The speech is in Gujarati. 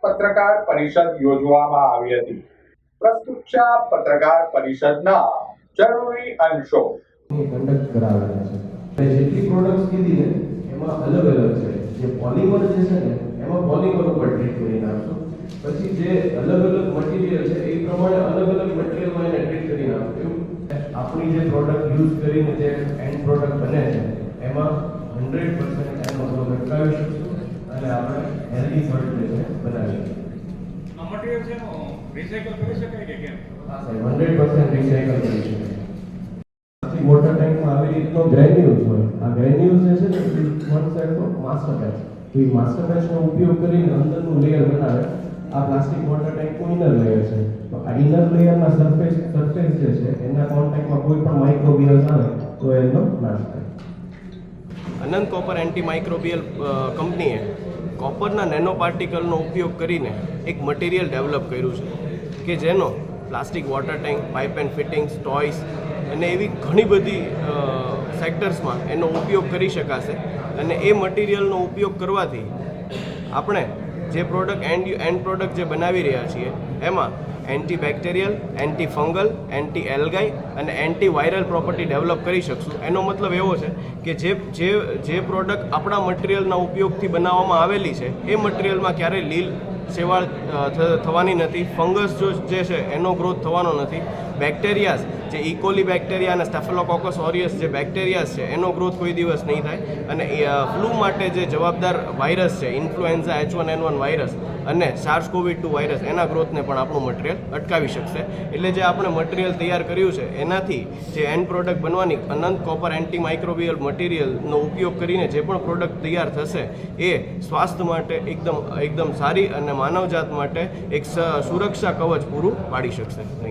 પત્રકાર પરિષદ યોજવામાં આવી હતી. પ્રસ્તુત છે પત્રકાર પરિષદના જરૂરી અંશો. એમાં પોલિમર જે છે ને, એમાં પોલિમર ઉપર ટ્રીટ કરી નાખશું પછી જે અલગ અલગ મટીરિયલ છે એ પ્રમાણે અલગ અલગ મટીરિયલમાં એને ટ્રીટ કરી નાખશું આપણી જે પ્રોડક્ટ યુઝ કરીને જે એન્ડ પ્રોડક્ટ બને છે એમાં હંડ્રેડ પર્સન્ટ એનો ઉપયોગ અટકાવી શકશું અને આપણે હેલ્ધી ફર્ટિલાઇઝર બનાવી શકીશું. મટીરિયલ છે રિસાયકલ કરી શકાય કે કેમ? હા સાહેબ હંડ્રેડ પર્સન્ટ રિસાયકલ કરી શકાય. વોટર ટેન્કમાં આવી રીતનો ગ્રેન્યુલ્સ હોય. આ ગ્રેન્યુલ્સ જે છે ને વન માસ્ટર બેચ તો એ માસ્ટર બેચનો ઉપયોગ કરીને અંદરનું લેયર બનાવે. આ પ્લાસ્ટિક વોટર ટેન્કનું ઇનર લેયર છે. તો આ ઇનર લેયરમાં સરફેસ સરફેસ જે છે, એના કોન્ટેક્ટમાં કોઈ પણ માઇક્રોબિયલ્સ આવે તો એનો નાશ થાય. અનંત કોપર એન્ટી માઇક્રોબિયલ કંપનીએ કોપરના નેનો પાર્ટિકલનો ઉપયોગ કરીને એક મટીરિયલ ડેવલપ કર્યું છે, કે જેનો plastic water tank pipe and fittings toys અને એવી ઘણી બધી સેક્ટર્સમાં એનો ઉપયોગ કરી શકાશે. અને એ મટીરિયલનો ઉપયોગ કરવાથી આપણે જે પ્રોડક્ટ એન્ડ એન્ડ પ્રોડક્ટ જે બનાવી રહ્યા છીએ, એમાં anti bacterial anti fungal anti algae અને એન્ટી વાયરલ પ્રોપર્ટી ડેવલપ કરી શકશું. એનો મતલબ એવો છે કે જે જે જે પ્રોડક્ટ આપણા મટીરિયલના ઉપયોગથી બનાવવામાં આવેલી છે, એ મટીરિયલમાં ક્યારેય લીલ સેવાળ થવાની નથી. ફંગસ જો જે છે, એનો ગ્રોથ થવાનો નથી. બેક્ટેરિયાસ જે ઇકોલી બેક્ટેરિયા અને સ્ટેફલોકોકસ ઓરિયસ જે બેક્ટેરિયાસ છે, એનો ગ્રોથ કોઈ દિવસ નહીં થાય. અને ફ્લૂ માટે જે જવાબદાર વાયરસ છે influenza H one N one virus અને સાર્સ કોવિડ ટુ વાયરસ એના ગ્રોથને પણ આપણું મટીરિયલ અટકાવી શકશે. એટલે જે આપણે મટીરિયલ તૈયાર કર્યું છે, એનાથી જે એન્ડ પ્રોડક્ટ બનવાની અનંત કોપર એન્ટી માઇક્રોબિયલ મટીરિયલનો ઉપયોગ કરીને જે પણ પ્રોડક્ટ તૈયાર થશે, એ સ્વાસ્થ્ય માટે એકદમ એકદમ સારી અને માનવજાત માટે એક સુરક્ષા કવચ પૂરું પાડી શકશે. થેન્ક